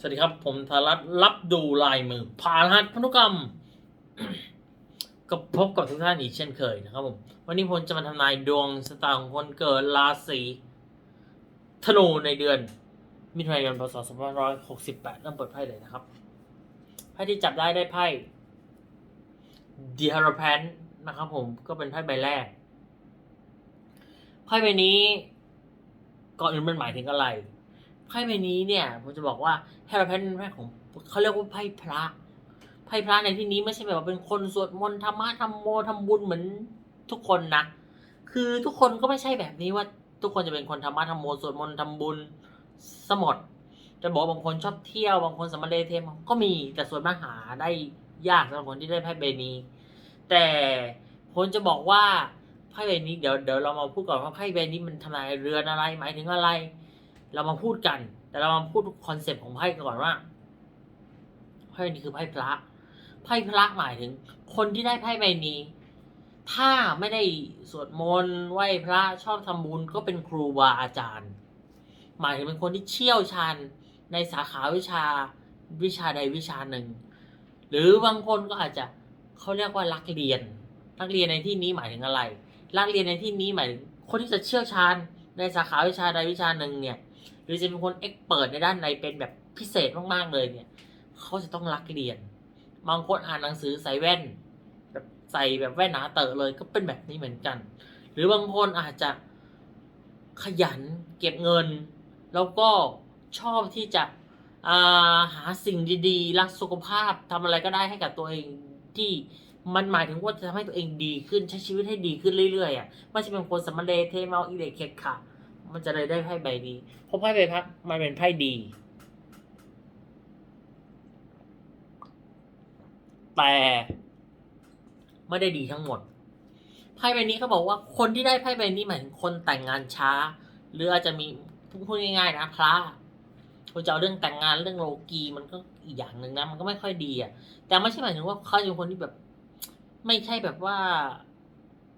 สวัสดีครับ ผมธารัตรับดูลายมือผ่านหัสพันธุกรรมก็พบกับทุกท่านอีกเช่นเคยนะครับผม วันนี้ผมจะมาทำนายดวงชะตาของคนเกิดราศีธนูในเดือน มิถุนายนพศ2568เริ่มเปิดไพ่เลยนะครับ ไพ่ที่จับได้ได้ไพ่ The Hierophant นะครับผมก็เป็นไพ่ใบแรก ไพ่ใบนี้ก่อนอื่นมันหมายถึงอะไร ไพ่ใบนี้เนี่ยผมจะบอกว่าแฮร์รี่พอตเตอร์เป็นไพ่ของเขาเรียกว่าไพ่พระ ไพ่พระในที่นี้ไม่ใช่แบบว่าเป็นคนสวดมนต์ธรรมะทำโมทำบุญเหมือนทุกคนนะ คือทุกคนก็ไม่ใช่แบบนี้ว่าทุกคนจะเป็นคนธรรมะทำโมสวดมนต์ทำบุญสมดจะบอกบางคนชอบเที่ยวบางคนสมเลเทมก็มีแต่ส่วนมากหาได้ยากสำหรับคนที่ได้ไพ่ใบนี้ แต่ผมจะบอกว่าไพ่ใบนี้เดี๋ยวเดี๋ยวเรามาพูดก่อนว่าไพ่ใบนี้มันทำนายเรือนอะไรหมายถึงอะไร เรามาพูดกัน แต่เรามาพูดคอนเซปต์ของไพ่ก่อนว่าไพ่นี้คือไพ่พระ ไพ่พระหมายถึง คนที่ได้ไพ่ใบนี้ ถ้าไม่ได้สวดมนต์ไหว้พระชอบทำบุญก็เป็นครูบาอาจารย์ หมายถึงเป็นคนที่เชี่ยวชาญในสาขาวิชาวิชาใดวิชาหนึ่ง หรือบางคนก็อาจจะเขาเรียกว่ารักเรียน รักเรียนในที่นี้หมายถึงอะไร รักเรียนในที่นี้หมายถึงคนที่จะเชี่ยวชาญในสาขาวิชาใดวิชาหนึ่งเนี่ย หรือจะเป็นคนเอ็กเปิดในด้านในเป็นแบบพิเศษมากๆเลยเนี่ยเขาจะต้องรักเรียน บางคนอ่านหนังสือใส่แว่น แบบใส่แบบแว่นหนาเตอะเลยก็เป็นแบบนี้เหมือนกัน หรือบางคนอาจจะขยันเก็บเงิน แล้วก็ชอบที่จะาหาสิ่งดีๆ รักสุขภาพทำอะไรก็ได้ให้กับตัวเองที่มันหมายถึงว่าจะทำให้ตัวเองดีขึ้นใช้ชีวิตให้ดีขึ้นเรื่อยๆอะไม่ใช่เป็นคนสมเลเทเมาอิเลเคคค่ะ มันจะเลยได้ไพ่ใบนี้เพราะไพ่ใบพัดมันเป็นไพ่ดี แต่ไม่ได้ดีทั้งหมดไพ่ใบนี้เขาบอกว่าคนที่ได้ไพ่ใบนี้หมายถึงคนแต่งงานช้า หรืออาจจะมีพูดง่ายๆนะพระคุณจะเอาเรื่องแต่งงานเรื่องโลกีมันก็อีกอย่างหนึ่งนะ มันก็ไม่ค่อยดีอะ แต่ไม่ใช่หมายถึงว่าเขาเป็นคนที่แบบ ไม่ใช่แบบว่า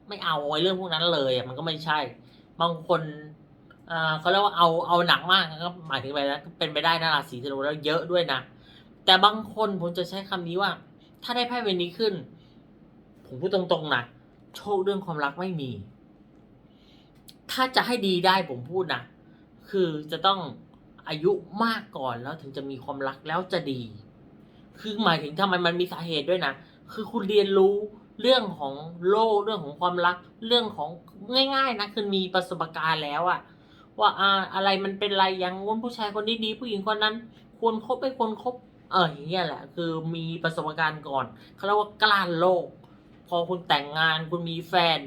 ไม่เอาไอ้เรื่องพวกนั้นเลยอะมันก็ไม่ใช่ บางคน เขาเรียกว่าเอาเอาหนักมากก็หมายถึงไปแล้วเป็นไปได้นะราศีธนูแล้วเยอะด้วยนะ แต่บางคนผมจะใช้คำนี้ว่า ถ้าได้ไพ่ใบนี้ขึ้น ผมพูดตรงๆนะโชคเรื่องความรักไม่มี ถ้าจะให้ดีได้ผมพูดนะคือจะต้องอายุมากก่อนแล้วถึงจะมีความรักแล้วจะดี คือหมายถึงทำไมมันมีสาเหตุด้วยนะ คือคุณเรียนรู้เรื่องของโลกเรื่องของความรัก เรื่องของง่าย ๆนะคือมีประสบการณ์แล้วอะ ว่าอ่าอะไรมันเป็นไรย่างง้นผู้ชายคนนี้ดีผู้หญิงคนนั้น ควรคบไม่ควรคบเอออย่างเงี้ยแหละ คือมีประสบการณ์ก่อนเขาเรียกว่ากล้านโลก พอคุณแต่งงานคุณมีแฟน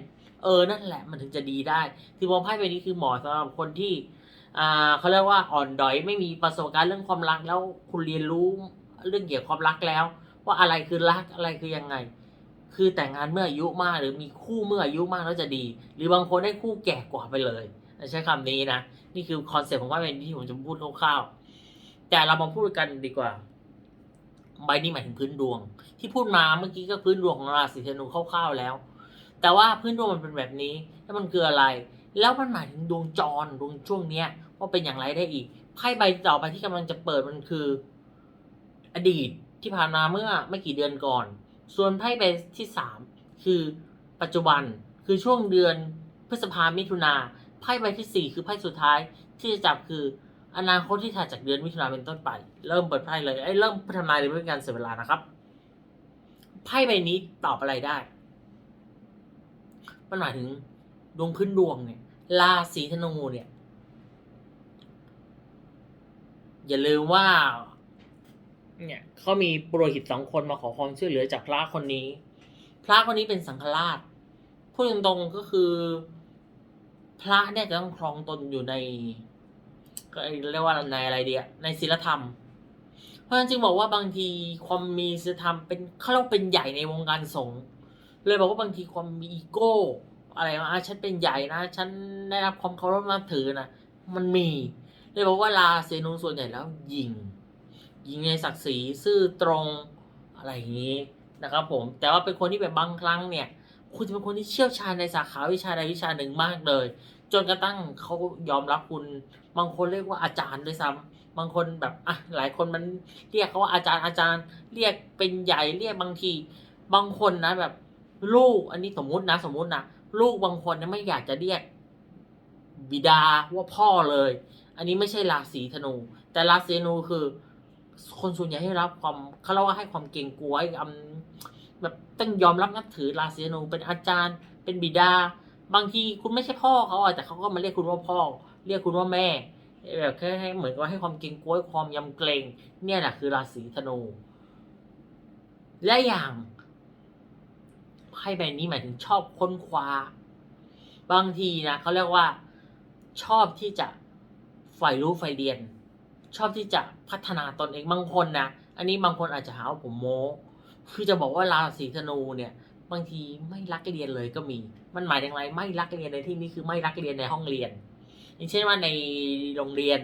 เออนั่นแหละมันถึงจะดีได้คือมองไพ่ใบนี้คือหมาะสำหรับคนที่อ่าเขาเรียกว่าอ่อนดอยไม่มีประสบการณ์เรื่องความรักแล้วคุณเรียนรู้เรื่องเกี่ยวกับความรักแล้ว ว่าอะไรคือรักอะไรคือยังไง คือแต่งงานเมื่ออายุมากหรือมีคู่เมื่ออายุมากแล้วจะดี หรือบางคนได้คู่แก่กว่าไปเลย ใช้คำนี้นะ นี่คือคอนเซ็ปต์ของว่าเป็นที่ผมจะพูดคร่าวๆแต่เรามาพูดกันดีกว่า ใบนี้หมายถึงพื้นดวง ที่พูดมาเมื่อกี้ก็พื้นดวงของราศีธนูคร่าวๆแล้ว แต่ว่าพื้นดวงมันเป็นแบบนี้แล้วมันคืออะไร แล้วมันหมายถึงดวงจรดวงช่วงเนี้ยว่าเป็นอย่างไรได้อีกไพ่ใบต่อไปที่กำลังจะเปิดมันคือ อดีตที่ผ่านมาเมื่อไม่กี่เดือนก่อน ส่วนไพ่ใบที่สามคือปัจจุบันคือช่วงเดือนพฤษภามิถุนา ไพ่ใบที่สี่คือไพ่สุดท้ายที่จะจับคืออนาคตที่ถัดจากเดือนมิถุนาเป็นต้นไป เริ่มเปิดไพ่เลยไอ้เริ่มทำนายเลยไม่เป็นการเสียเวลานะครับไพ่ใบนี้ตอบอะไรได้มันหมายถึงดวงพื้นดวงเนี่ยราศีธนูเนี่ย อย่าลืมว่า เนี่ยเขามีปุโรหิตสองคนมาขอความช่วยเหลือจากพระคนนี้ พระคนนี้เป็นสังฆราชพูดตรงๆก็คือ พระเนี่ยจะต้องครองตนอยู่ในก็เรียกว่าในอะไรเดียในศีลธรรม เพราะฉะนั้นจึงบอกว่าบางทีความมีศีลธรรมเป็นเขาเรียกเป็นใหญ่ในวงการสงฆ์เลยบอกว่าบางทีความมีอีโก้ อะไรว่าอะฉันเป็นใหญ่นะฉันได้รับความเคารพนับถือนะมันมีเลยบอกว่าราศีนูส่วนใหญ่แล้วยิง ยิงในศักดิ์ศรีซื่อตรงอะไรอย่างนี้นะครับผมแต่ว่าเป็นคนที่แบบบางครั้งเนี่ย คุณจะเป็นคนที่เชี่ยวชาญในสาขาวิชาใดวิชาหนึ่งมากเลย จนกระทั่งเขายอมรับคุณ บางคนเรียกว่าอาจารย์ด้วยซ้ำบางคนแบบอะหลายคนมันเรียกเขาว่าอาจารย์อาจารย์ เรียกเป็นใหญ่เรียกบางที บางคนนะแบบลูกอันนี้สมมุตินะสมมุตินะลูกบางคนเนี่ยไม่อยากจะเรียกบิดาว่าพ่อเลย อันนี้ไม่ใช่ราศีธนู แต่ราศีธนูคือ คนส่วนใหญ่ให้รับความเขาเรียกว่าให้ความเกรงกลัวให้อ แบบต้องยอมรับนับถือราศีธนูเป็นอาจารย์ เป็นบิดา บางทีคุณไม่ใช่พ่อเขาอะแต่เขาก็มาเรียกคุณว่าพ่อ เรียกคุณว่าแม่แบบแค่ให้เหมือนกับให้ความเกรงกลัวความยำเกรงเนี่ยแหละคือราศีธนู และอย่างไพ่ใบนี้หมายถึงชอบค้นคว้า บางทีนะเขาเรียกว่าชอบที่จะใฝ่รู้ใฝ่เรียน ชอบที่จะพัฒนาตนเองบางคนนะอันนี้บางคนอาจจะหาว่าผมโม้ คือจะบอกว่าราศีธนูเนี่ยบางทีไม่รักเรียนเลยก็มี มันหมายถึงอะไรไม่รักเรียนในที่นี้คือไม่รักเรียนในห้องเรียน อย่างเช่นว่าในโรงเรียน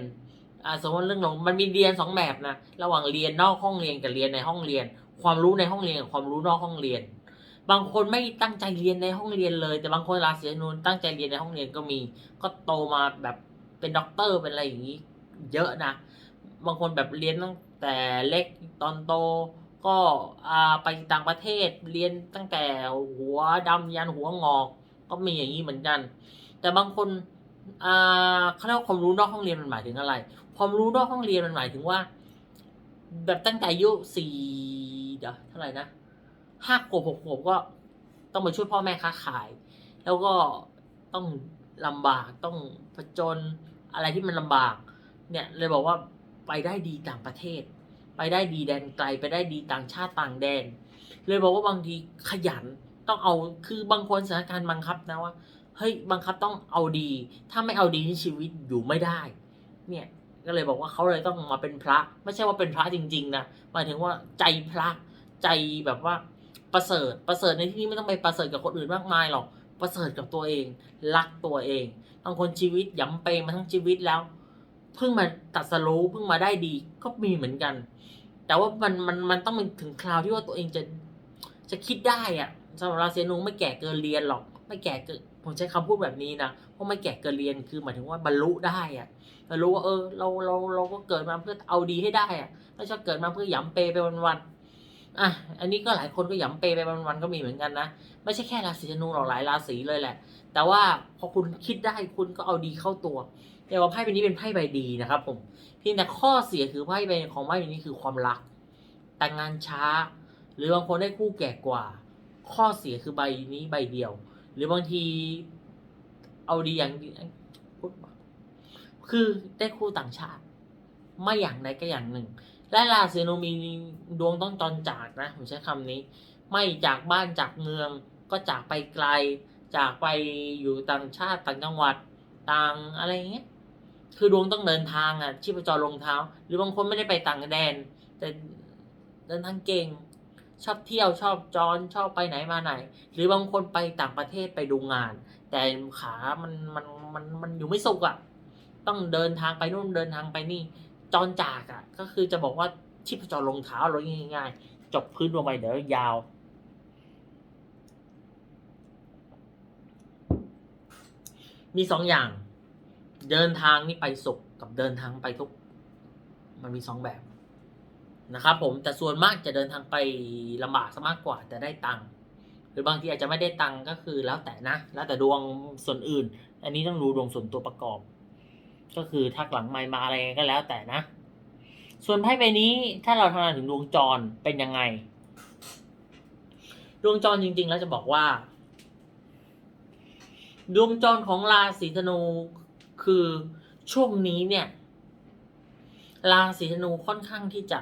สมมติเรื่องโรงมันมีเรียนสองแบบนะระหว่างเรียนนอกห้องเรียนกับเรียนในห้องเรียน ความรู้ในห้องเรียนกับความรู้นอกห้องเรียน บางคนไม่ตั้งใจเรียนในห้องเรียนเลย แต่บางคนราศีธนูตั้งใจเรียนในห้องเรียนก็มี ก็โตมาแบบเป็นด็อกเตอร์เป็นอะไรอย่างนี้ เยอะนะ บางคนแบบเรียนตั้งแต่เล็กตอนโต ก็ไปต่างประเทศเรียนตั้งแต่หัวดำยันหัวงอก ก็มีอย่างนี้เหมือนกัน แต่บางคนเขาเรียกว่าความรู้นอกห้องเรียนมันหมายถึงอะไร ความรู้นอกห้องเรียนมันหมายถึงว่า แบบตั้งแต่อายุสี่เดี๋ยวเท่าไหร่นะห้าขวบหกขวบก็ต้องมาช่วยพ่อแม่ค้าขาย แล้วก็ต้องลำบากต้องผจญอะไรที่มันลำบาก เนี่ยเลยบอกว่าไปได้ดีต่างประเทศ ไปได้ดีแดนไกลไปได้ดีต่างชาติต่างแดน เลยบอกว่าบางทีขยันต้องเอาคือบางคนสถานการณ์บังคับนะว่าเฮ้ยบังคับต้องเอาดี ถ้าไม่เอาดีชีวิตอยู่ไม่ได้ เนี่ยก็เลยบอกว่าเขาเลยต้องมาเป็นพระ ไม่ใช่ว่าเป็นพระจริงๆนะหมายถึงว่าใจพระใจแบบว่าประเสริฐประเสริฐในที่นี้ไม่ต้องไปประเสริฐกับคนอื่นมากมายหรอกประเสริฐกับตัวเอง รักตัวเองบางคนชีวิตย้ำเปมาทั้งชีวิตแล้ว เพิ่งมาตัดสรู้เพิ่งมาได้ดีก็มีเหมือนกัน แต่ว่ามันมันมันต้องเป็นถึงคราวที่ว่าตัวเองจะจะคิดได้อะสำหรับราศีนูไม่แก่เกินเรียนหรอก ไม่แก่เกินผมใช้คำพูดแบบนี้นะเพราะไม่แก่เกินเรียนคือหมายถึงว่าบรรลุได้อะบรรลุว่าเออเราเราเราก็เกิดมาเพื่อเอาดีให้ได้อะไม่ใช่เกิดมาเพื่อหยำเปไปวันๆอะอันนี้ก็หลายคนก็หยำเปไปวันๆก็มีเหมือนกันนะไม่ใช่แค่ราศีธนูหรอกหลายราศีเลยแหละ แต่ว่าพอคุณคิดได้คุณก็เอาดีเข้าตัว เรียกว่าไพ่ใบนี้เป็นไพ่ใบดีนะครับผมเพียงแต่ข้อเสียคือไพ่ใบของไพ่ใบนี้คือความรัก แต่งงานช้า หรือบางคนได้คู่แก่กว่า ข้อเสียคือใบนี้ใบเดียว หรือบางทีเอาดีอย่างคือได้คู่ต่างชาติ ไม่อย่างใดก็อย่างหนึ่ง และราศีนูมีดวงต้องจรจากนะ ผมใช้คำนี้ ไม่จากบ้านจากเมือง ก็จากไปไกล จากไปอยู่ต่างชาติต่างจังหวัดต่างอะไรอย่างเงี้ย คือดวงต้องเดินทางอะชีพจรลงเท้า หรือบางคนไม่ได้ไปต่างแดน แต่เดินทางเก่ง ชอบเที่ยวชอบจรชอบไปไหนมาไหน หรือบางคนไปต่างประเทศไปดูงาน แต่ขามันมันมันมันอยู่ไม่สุขอะ ต้องเดินทางไปนู่นเดินทางไปนี่จรจากอะ ก็คือจะบอกว่าชีพจรลงเท้าเราง่ายๆจบพื้นลงไปเดี๋ยวยาวมีสองอย่าง เดินทางนี่ไปสุขกับเดินทางไปทุก มันมีสองแบบนะครับ ผมแต่ส่วนมากจะเดินทางไปลำบากซะมากกว่าแต่ได้ตังค์หรือบางทีอาจจะไม่ได้ตังค์ก็คือแล้วแต่นะ แล้วแต่ดวงส่วนอื่น อันนี้ต้องดูดวงส่วนตัวประกอบ ก็คือทักหลังไม่มาอะไรก็แล้วแต่นะ ส่วนไพ่ใบนี้ถ้าเราทำงานถึงดวงจรเป็นยังไง ดวงจรจริง ๆ แล้วจะบอกว่า ดวงจรของราศีธนู คือช่วงนี้เนี่ย ราศีธนูค่อนข้างที่จะ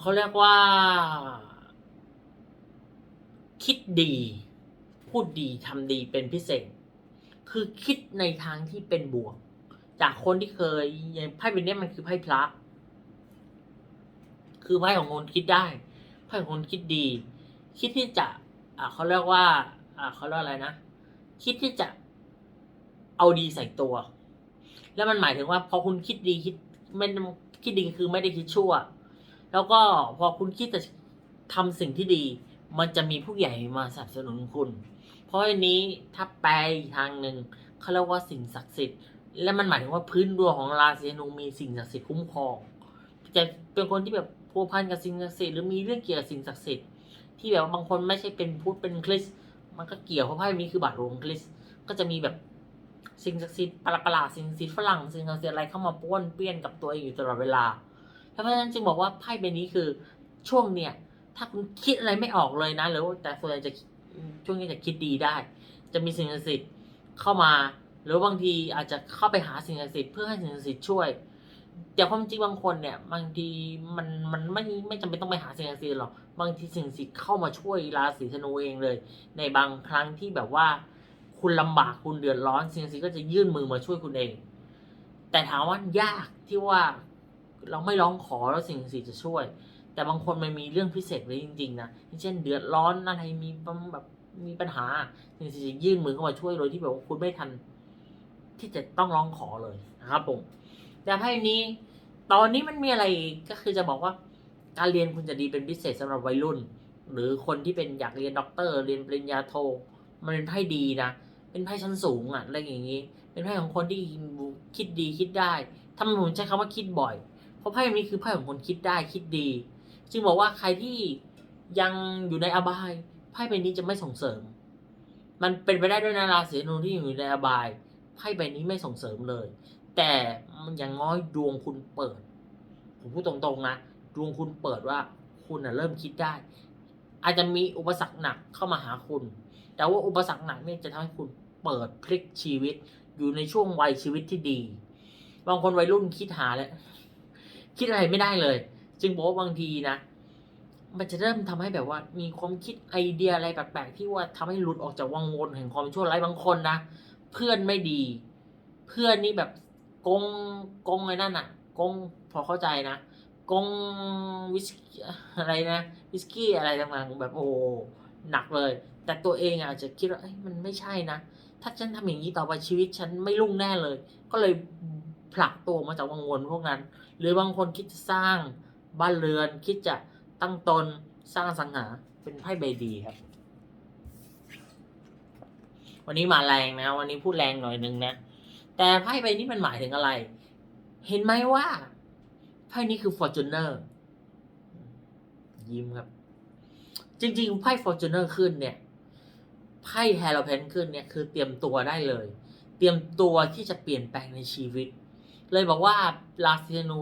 เขาเรียกว่า คิดดี พูดดีทำดีเป็นพิเศษ คือคิดในทางที่เป็นบวก จากคนที่เคยอย่างไพ่เป็นเนี้ยมันคือไพ่พระ คือไพ่ของคนคิดได้ไพ่ของคนคิดดี คิดที่จะ อ่าเขาเรียกว่า อ่าเขาเรียกอะไรนะ คิดที่จะเอาดีใส่ตัว แล้วมันหมายถึงว่า พอคุณคิดดีคิดไม่คิดดีคือไม่ได้คิดชั่ว แล้วก็พอคุณคิดจะทำสิ่งที่ดี มันจะมีผู้ใหญ่มาสนับสนุนคุณ เพราะอันนี้ถ้าแปลอีกทางหนึ่งเขาเรียกว่าสิ่งศักดิ์สิทธิ์ และมันหมายถึงว่าพื้นดวงของราศีธนูมีสิ่งศักดิ์สิทธิ์คุ้มครอง จะเป็นคนที่แบบพัวพันกับสิ่งศักดิ์สิทธิ์หรือมีเรื่องเกี่ยวกับสิ่งศักดิ์สิทธิ์ที่แบบบางคนไม่ใช่เป็นพุทธเป็นคริสต์ มันก็เกี่ยวเพราะไพ่นี้คือบาทหลวงคริสก็จะมีแบบสิ่งศักดิ์สิทธิ์ประหลาดสิ่งศักดิ์สิทธิ์ฝรั่งสิ่งศักดิ์สิทธิ์อะไรเข้ามาป้วนเปี้ยนกับตัวเองอยู่ตลอดเวลา เพราะฉะนั้นจึงบอกว่าไพ่ใบนี้คือช่วงเนี่ย ถ้าคุณคิดอะไรไม่ออกเลยนะหรือว่าแต่ส่วนใหญ่จะช่วงนี้จะคิดดีได้ จะมีสิ่งศักดิ์สิทธิ์เข้ามา หรือบางทีอาจจะเข้าไปหาสิ่งศักดิ์สิทธิ์เพื่อให้สิ่งศักดิ์สิทธิ์ช่วย แต่ความจริงบางคนเนี่ย บางทีมันมันไม่ไม่จำเป็นต้องไปหาสิ่งศักดิ์สิทธิ์หรอกบางทีสิ่งศักดิ์สิทธิ์เข้ามาช่วยราศีธนูเองเลย ในบางครั้งที่แบบว่า คุณลำบากคุณเดือดร้อนสิ่งศักดิ์สิทธิ์ก็จะยื่นมือมาช่วยคุณเอง แต่ถามว่ายากที่ว่าเราไม่ร้องขอแล้วสิ่งศักดิ์สิทธิ์จะช่วย แต่บางคนมันมีเรื่องพิเศษไว้จริงๆนะเช่น เดือดร้อนอะไรมีแบบมีปัญหาสิ่งศักดิ์สิทธิ์จะยื่นมือเข้ามาช่วยโดยที่แบบว่าคุณไม่ทัน ที่จะต้องร้องขอเลยนะครับผม แต่ไพ่นี้ ตอนนี้มันมีอะไรก็คือจะบอกว่า การเรียนคุณจะดีเป็นพิเศษสำหรับวัยรุ่น หรือคนที่เป็นอยากเรียนด็อกเตอร์ เรียนปริญญาโท มันเป็นไพ่ดีนะ เป็นไพ่ชั้นสูงอะอะไรอย่างนี้ เป็นไพ่ของคนที่คิดดีคิดได้ทำไมผมใช้คำว่าคิดบ่อย เพราะไพ่นี้คือไพ่ของคนคิดได้คิดดี จึงบอกว่าใครที่ยังอยู่ในอบายไพ่ใบนี้จะไม่ส่งเสริม มันเป็นไปได้ด้วยนะราศีธนูที่อยู่ในอบายไพ่ใบนี้ไม่ส่งเสริมเลย แต่มันอย่างน้อยดวงคุณเปิด ผมพูดตรงๆนะดวงคุณเปิดว่าคุณนะเริ่มคิดได้ อาจจะมีอุปสรรคหนักเข้ามาหาคุณ แต่ว่าอุปสรรคหนักเนี่ยจะทำให้คุณเปิดพลิกชีวิต อยู่ในช่วงวัยชีวิตที่ดี บางคนวัยรุ่นคิดหาแล้วคิดอะไรไม่ได้เลย จึงบอกว่าบางทีนะมันจะเริ่มทำให้แบบว่า มีความคิดไอเดียอะไรแปลกๆที่ว่าทำให้หลุดออกจากวังวนแห่งความชั่วร้ายบางคนนะเพื่อนไม่ดี เพื่อนนี่แบบ กงกงไอ้นั่นอะกงพอเข้าใจนะ กงวิสกี้อะไรนะวิสกี้อะไรต่างๆแบบโอ้หนักเลย แต่ตัวเองอาจจะคิดว่าเอ้ยมันไม่ใช่นะ ถ้าฉันทำอย่างนี้ต่อไปชีวิตฉันไม่รุ่งแน่เลย ก็เลยผลักตัวมาจากวังวนพวกนั้น หรือบางคนคิดจะสร้างบ้านเรือนคิดจะตั้งตนสร้างสังหาเป็นไพ่ใบดีครับ วันนี้มาแรงนะ วันนี้พูดแรงหน่อยนึงนะ แต่ไพ่ใบนี้มันหมายถึงอะไร เห็นไหมว่าไพ่นี้คือ Fortuner ยิ้มครับ จริงๆไพ่ Fortuner ขึ้นเนี่ยไพ่แฮร์โ p เพนขึ้นเนี่ยคือเตรียมตัวได้เลย เตรียมตัวที่จะเปลี่ยนแปลงในชีวิต เลยบอกว่าราศีธนู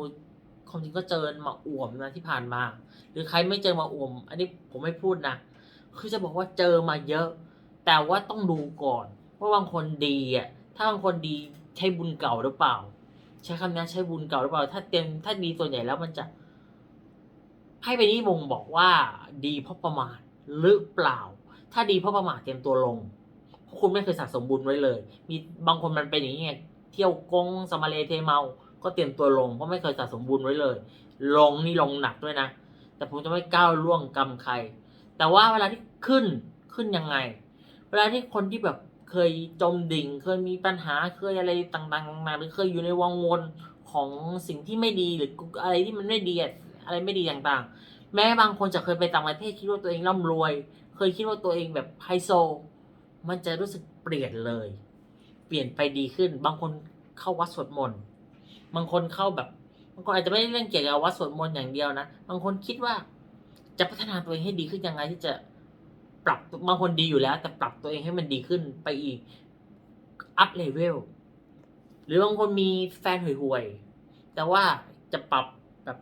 ความจริงก็เจอมาอ่วมนะที่ผ่านมา หรือใครไม่เจอมาอ่วม อันนี้ผมไม่พูดนะคือจะบอกว่าเจอมาเยอะ แต่ว่าต้องดูก่อนว่าบางคนดีอะถ้าบางคนดี ใช้บุญเก่าหรือเปล่า ใช้คำนี้ใช้บุญเก่าหรือเปล่า ถ้าเต็มถ้าดีส่วนใหญ่แล้วมันจะให้ไปนี้บ่งบอกว่าดีเพราะประมาทหรือเปล่า ถ้าดีเพราะประมาทเตรียมตัวลงเพราะคุณไม่เคยสะสมบุญไว้เลย มีบางคนมันเป็นอย่างนี้เที่ยวกงสมาเลเทเมา ก็เตรียมตัวลงเพราะไม่เคยสะสมบุญไว้เลย ลงนี่ลงหนักด้วยนะ แต่ผมจะไม่ก้าวล่วงกรรมใคร แต่ว่าเวลาที่ขึ้นขึ้นยังไง เวลาที่คนที่แบบ เคยจมดิ่ง เคยมีปัญหาเคยอะไรต่างๆนานาหรือเคยอยู่ในวังวนของสิ่งที่ไม่ดีหรืออะไรที่มันไม่ดีอะไรไม่ดีต่างๆ แม้บางคนจะเคยไปต่างประเทศคิดว่าตัวเองร่ำรวย เคยคิดว่าตัวเองแบบไฮโซ มันจะรู้สึกเปลี่ยนเลย เปลี่ยนไปดีขึ้น บางคนเข้าวัดสวดมนต์บางคนเข้าแบบบางคนอาจจะไม่ได้เรื่องเกี่ยวกับวัดสวดมนต์อย่างเดียวนะบางคนคิดว่าจะพัฒนาตัวเองให้ดีขึ้นยังไงที่จะ รับบางคนดีอยู่แล้ว แต่ปรับตัวเองให้มันดีขึ้นไปอีกอัพเลเวลหรือบางคนมีแฟนห่วยๆแต่ว่าจะปรับแบบ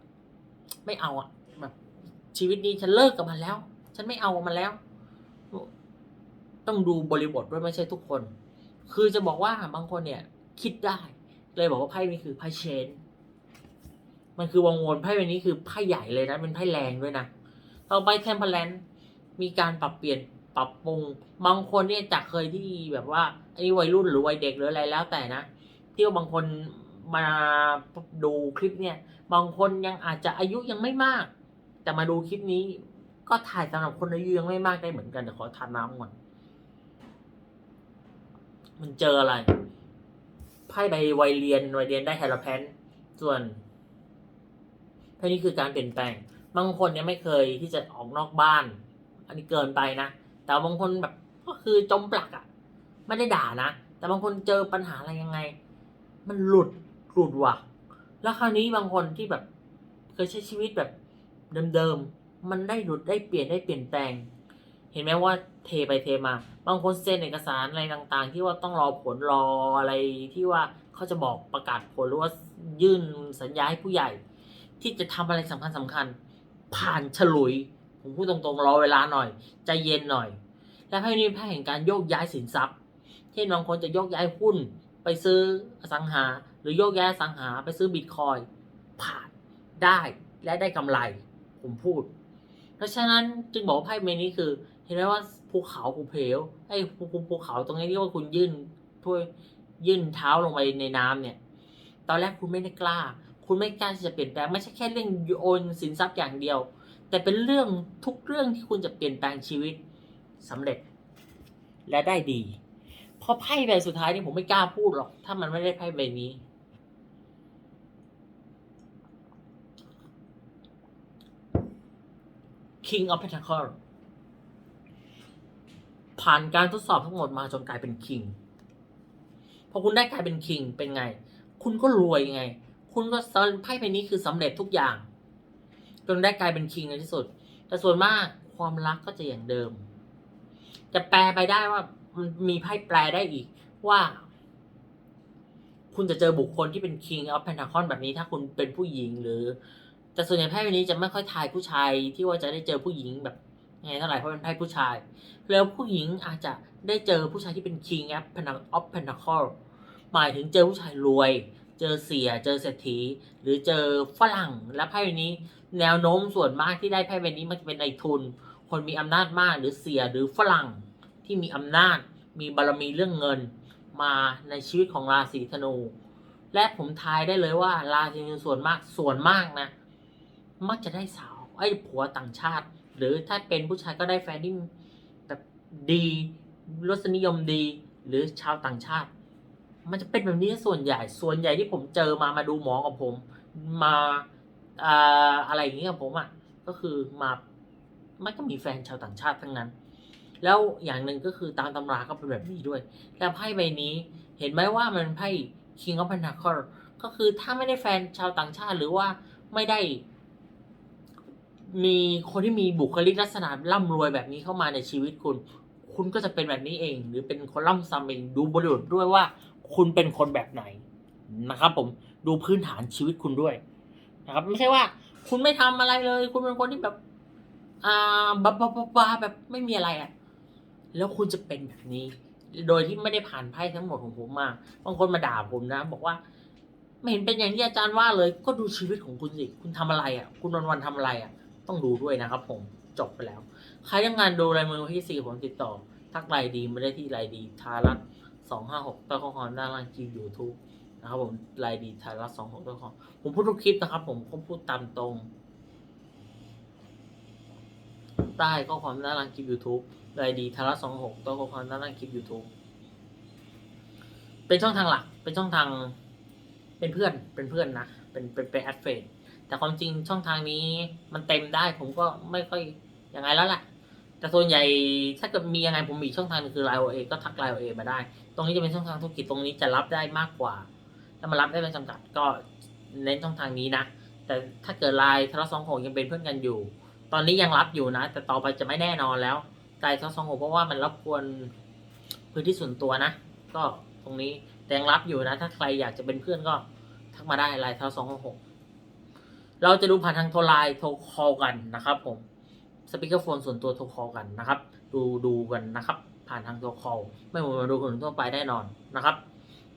ไม่เอาอะแบบ ชีวิตนี้ฉันเลิกกับมันแล้ว ฉันไม่เอามันแล้ว ต้องดูบริบทด้วยไม่ใช่ทุกคน คือจะบอกว่าบางคนเนี่ย คิดได้ เลยบอกว่าไพ่นี้คือไพ่เชนมันคือวงวนไพ่ใบนี้คือไพ่ใหญ่เลยนะเป็นไพ่แรงด้วยนะต่อไปเทมเพลน มีการปรับเปลี่ยนปรับปรุงบางคนเนี่ยจากเคยที่แบบว่าอันนี้วัยรุ่นหรือวัยเด็กหรืออะไรแล้วแต่นะที่ว่าบางคนมาดูคลิปเนี่ย บางคนยังอาจจะอายุยังไม่มาก แต่มาดูคลิปนี้ ก็ถ่ายสำหรับคนอายุยังไม่มากได้เหมือนกันแต่ขอทานน้ำก่อนมันเจออะไรไพ่ใบวัยเรียนวัยเรียนได้ไฮโลแพนส่วนไพ่นี้คือการเปลี่ยนแปลงบางคนเนี่ยไม่เคยที่จะออกนอกบ้าน อันนี้เกินไปนะ แต่บางคนแบบก็คือจมปลักอะ่ะ ไม่ได้ด่านะ แต่บางคนเจอปัญหาอะไรยังไง มันหลุดหลุดว่ะ แล้วคราวนี้บางคนที่แบบเคยใช้ชีวิตแบบเดิมๆ มันได้หลุดได้เปลี่ยนได้เปลี่ยนแปลง เห็นไหมว่าเทไปเทมา บางคนเซ็นเอกสารอะไรต่างๆ ที่ว่าต้องรอผลรออะไรที่ว่าเขาจะบอกประกาศผลหรือว่ายื่นสัญญาให้ผู้ใหญ่ ที่จะทำอะไรสำคัญสำคัญๆผ่านฉลุย ผมพูดตรงๆรอเวลาหน่อยใจเย็นหน่อย และไพ่นี้เป็นไพ่แห่งการโยกย้ายสินทรัพย์เช่นบางคนจะโยกย้ายหุ้น ไปซื้ออสังหา หรือโยกย้ายสังหาไปซื้อบิตคอยผ่านได้และได้กำไร ผมพูด เพราะฉะนั้นจึงบอกว่าไพ่เมนี้คือ เห็นไหมว่าภูเขาภูเพลไอ้ภูภูเขาตรงนี้ที่ว่าคุณยื่นถ้วยยื่นเท้าลงไปในน้ำเนี่ย ตอนแรกคุณไม่ได้กล้า คุณไม่กล้าที่จะเปลี่ยนแปลงไม่ใช่แค่เรื่องโอนสินทรัพย์อย่างเดียว แต่เป็นเรื่องทุกเรื่องที่คุณจะเปลี่ยนแปลงชีวิตสำเร็จ และได้ดี เพราะไพ่ใบสุดท้ายนี่ผมไม่กล้าพูดหรอก ถ้ามันไม่ได้ไพ่ใบนี้ King of Pentacles ผ่านการทดสอบทั้งหมดมาจนกลายเป็น King พอคุณได้กลายเป็น King เป็นไง คุณก็รวยไง คุณก็ไพ่ใบนี้คือสำเร็จทุกอย่าง จนได้กลายเป็น King ในที่สุด แต่ส่วนมากความรักก็จะอย่างเดิม จะแปลไปได้ว่ามันมีไพ่แปลได้อีกว่า คุณจะเจอบุคคลที่เป็น King of Pentacles แบบนี้ถ้าคุณเป็นผู้หญิงหรือ แต่ส่วนใหญ่ไพ่ใบนี้จะไม่ค่อยทายผู้ชายที่ว่าจะได้เจอผู้หญิงแบบไงเท่าไหร่เพราะเป็นไพ่ผู้ชาย แล้วผู้หญิงอาจจะได้เจอผู้ชายที่เป็น King of Pentacles หมายถึงเจอผู้ชายรวย เจอเสีย เจอเศรษฐี หรือเจอฝรั่ง และไพ่ใบนี้ แนวโน้มส่วนมากที่ได้ไพ่ใบนี้มันจะเป็นในทุน คนมีอำนาจมากหรือเสียหรือฝรั่งที่มีอำนาจ มีบารมีเรื่องเงินมาในชีวิตของราศีธนู และผมทายได้เลยว่า ราศีธนูส่วนมากส่วนมากนะ มักจะได้สาวไอ้ผัวต่างชาติ หรือถ้าเป็นผู้ชายก็ได้แฟนที่แบบดีรสนิยมดี หรือชาวต่างชาติ มันจะเป็นแบบนี้ส่วนใหญ่ส่วนใหญ่ที่ผมเจอมามาดูหมอกับผมมา อะไรอย่างเงี้ยกับผมอะก็คือมาไม่ก็มีแฟนชาวต่างชาติทั้งนั้น แล้วอย่างหนึ่งก็คือตามตำราก็เป็นแบบนี้ด้วยแล้วไพ่ใบนี้เห็นไหมว่ามันเป็นไพ่ King of Pentacles ก็คือถ้าไม่ได้แฟนชาวต่างชาติหรือว่าไม่ได้ มีคนที่มีบุคลิกลักษณะร่ำรวยแบบนี้เข้ามาในชีวิตคุณ คุณก็จะเป็นแบบนี้เอง หรือเป็นคนร่ำซ้ำเองดูบริบทด้วยว่า คุณเป็นคนแบบไหนนะครับผมดูพื้นฐานชีวิตคุณด้วย นะครับ ไม่ใช่ว่า คุณไม่ทำอะไรเลย คุณเป็นคนที่แบบ อ่าบ้าบ้าบ้าบาแบบไม่มีอะไรอะ่ะ แล้วคุณจะเป็นแบบนี้ โดยที่ไม่ได้ผ่านไพ่ทั้งหมดของผมมาบางคนมาด่าผมนะ บอกว่า ไม่เห็นเป็นอย่างที่อาจารย์ว่าเลย ก็ดูชีวิตของคุณสิคุณทำอะไรอะ่ะ คุณวันวันทำอะไรอะ่ะ ต้องดูด้วยนะครับ ผมจบไปแล้ว ใครต้องการดูลายมือที่สี่ผมติดต่อ ทักไลน์ดีไม่ได้ที่ไลน์ดีทารัตสองห้าหกต้นข้อความด้านล่างคลิปยูทูบ นะครับผมไลน์ดีทารัตสองหกต้นข้อผมพูดทุกคลิปนะครับ ผมก็พูดตามตรง ใต้ข้อความด้านล่างคลิป YouTube ไลน์ดีทารัตสองหกต้นข้อความด้านล่างคลิป YouTube เป็นช่องทางหลัก เป็นช่องทาง เป็นเพื่อน เป็นเพื่อนนะ เป็นเป็นเป็นแอดเฟนแต่ความจริงช่องทางนี้มันเต็มได้ผมก็ไม่ค่อยยังไงแล้วแหละแต่ส่วนใหญ่ถ้าเกิดมียังไงผมมีช่องทางนึงคือไลน์โอเอก็ทักไลน์โอเอมาได้ ตรงนี้จะเป็นช่องทางธุรกิจตรงนี้จะรับได้มากกว่า ถ้ามารับได้ไม่จำกัดก็เน้นช่องทางนี้นะ แต่ถ้าเกิดไลน์ทรสองหกยังเป็นเพื่อนกันอยู่ ตอนนี้ยังรับอยู่นะ แต่ต่อไปจะไม่แน่นอนแล้วไลน์ทรสองหกเพราะว่ามันรบกวนพื้นที่ส่วนตัวนะ ก็ตรงนี้แต่ยังรับอยู่นะ ถ้าใครอยากจะเป็นเพื่อนก็ทักมาได้ไลน์ทรสองหกเราจะดูผ่านทางโทรไลน์โทรคอลกันนะครับผมสปีกเกอร์โฟนส่วนตัวโทรคอลกันนะครับ ดูดูกันนะครับ ผ่านทางโทรคอลไม่เหมือนมาดูคนทั่วไปแน่นอนนะครับ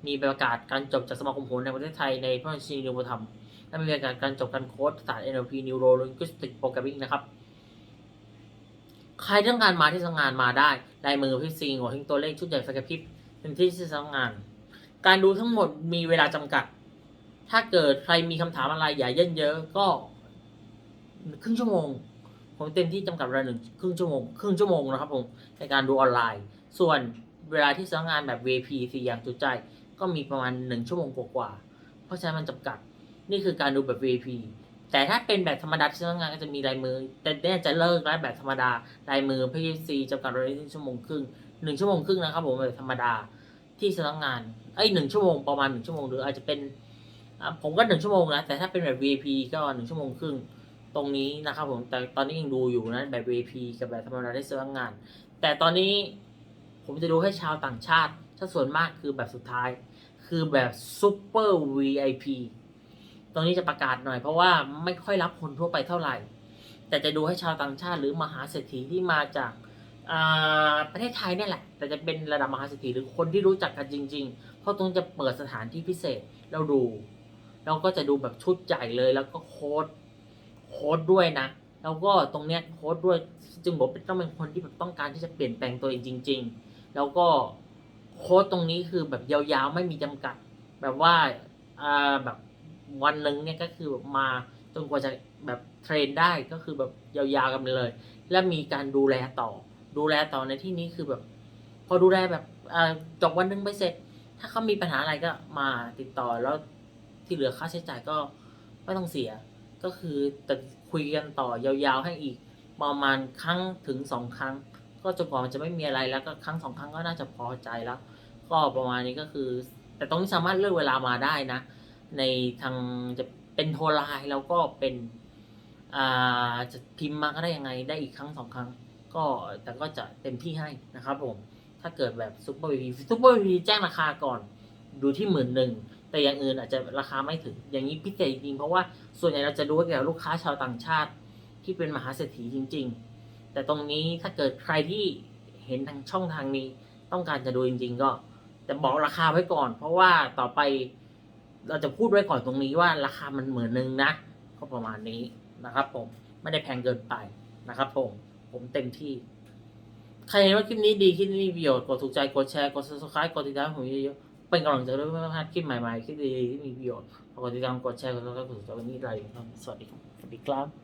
มีประกาศการจบจากสมาคมโหนในประเทศไทยในพระราชินีนิวธรรม และมีประกาศการจบการโค้ดศาสตร์ NLP Neuro Linguistic Programming นะครับ ใครต้องการมาที่ทำงานมาได้ลายมือพี่ซีหัวหิงตัวเลขชุดใหญ่ไฟกระพริบเป็นที่ที่ทำงาน การดูทั้งหมดมีเวลาจำกัด ถ้าเกิดใครมีคำถามอะไรอย่าเยินเยอะก็ครึ่งชั่วโมงผมเต็มที่จำกัดเวลาหนึ่งครึ่งชั่วโมงครึ่งชั่วโมงนะครับผมในการดูออนไลน์ ส่วนเวลาที่สำนักงานแบบ VP สี่อย่างจุใจ ก็มีประมาณหนึ่งชั่วโมงกว่าๆเพราะฉะนั้นมันจำกัดนี่คือการดูแบบ VIP แต่ถ้าเป็นแบบธรรมดาที่สำนักงานก็จะมีลายมือ แต่เนี่ยจะเลิกแล้วแบบธรรมดาลายมือ PFC จำกัดเวลาที่ชั่วโมงครึ่งหนึ่งชั่วโมงครึ่งนะครับผมแบบธรรมดาที่สำนักงานไอ้ยหนึ่งชั่วโมงประมาณหนึ่งชั่วโมงหรืออาจจะเป็นผมก็หนึ่งชั่วโมงนะแต่ถ้าเป็นแบบ VIP ก็หนึ่งชั่วโมงครึ่งตรงนี้นะครับผมแต่ตอนนี้ยังดูอยู่นะแบบ VIP กับแบบธรรมดาที่สำนักงาน แต่ตอนนี้ผมจะดูให้ชาวต่างชาติถ้าส่วนมากคือแบบสุดท้าย คือแบบ Super VIP ตรงนี้จะประกาศหน่อยเพราะว่าไม่ค่อยรับคนทั่วไปเท่าไหร่ แต่จะดูให้ชาวต่างชาติหรือมหาเศรษฐีที่มาจากประเทศไทยเนี่ยแหละ แต่จะเป็นระดับมหาเศรษฐีหรือคนที่รู้จักกันจริง ๆ เพราะตรงจะเปิดสถานที่พิเศษเราดูเราก็จะดูแบบชุดใหญ่เลยแล้วก็โค้ดโค้ดด้วยนะ แล้วก็ตรงเนี้ยโค้ดด้วยจึงบอกเป็นต้องเป็นคนที่แบบต้องการที่จะเปลี่ยนแปลงตัวเองจริง ๆ แล้วก็ โค้ดตรงนี้คือแบบยาวๆไม่มีจำกัด แบบว่าอ่าแบบวันหนึ่งเนี่ยก็คือแบบมาจนกว่าจะแบบเทรนได้ก็คือแบบยาวๆกันไปเลย และมีการดูแลต่อ ดูแลต่อในที่นี้คือแบบ พอดูแลแบบอ่าจบวันหนึงไปเสร็จ ถ้าเขามีปัญหาอะไรก็มาติดต่อแล้วที่เหลือค่าใช้จ่ายก็ไม่ต้องเสีย ก็คือจะคุยกันต่อยาวๆให้อีกประมาณครั้งถึงสองครั้ง ก็จนกว่ามันจะไม่มีอะไรแล้วก็ครั้งสองครั้งก็น่าจะพอใจแล้ว ก็ประมาณนี้ก็คือ แต่ตรงนี้สามารถเลือกเวลามาได้นะ ในทางจะเป็นโทรไลน์แล้วก็เป็นอ่าจะพิมพ์มาก็ได้ยังไงได้อีกครั้งสองครั้ง ก็แต่ก็จะเต็มที่ให้นะครับผมถ้าเกิดแบบซุปเปอร์วีพีซุปเปอร์วีพีแจ้งราคาก่อนดูที่หมื่นหนึ่งแต่อย่างอื่นอาจจะราคาไม่ถึงอย่างนี้พิเศษจริงเพราะว่าส่วนใหญ่เราจะดูเกี่ยวกับลูกค้าชาวต่างชาติ ที่เป็นมหาเศรษฐีจริง ๆ แต่ตรงนี้ถ้าเกิดใครที่เห็นทางช่องทางนี้ ต้องการจะดูจริง ๆ ก็ จะบอกราคาไว้ก่อน เพราะว่าต่อไปเราจะพูดไว้ก่อนตรงนี้ว่าราคามันเหมือนนึงนะ ก็ประมาณนี้นะครับ ผมไม่ได้แพงเกินไปนะครับ ผม ผมเต็มที่ ใครเห็นว่าคลิปนี้ดีคลิปนี้มีประโยชน์กดถูกใจกดแชร์กด subscribe กดติดตามผมเยอะๆเป็นกำลังใจด้วยไม่พลาดคลิปใหม่ๆคลิปดีๆที่มีประโยชน์กดติดตามกดแชร์กด subscribe กดถูกใจวันนี้ไรครับสวัสดีครับสวัสดีครับ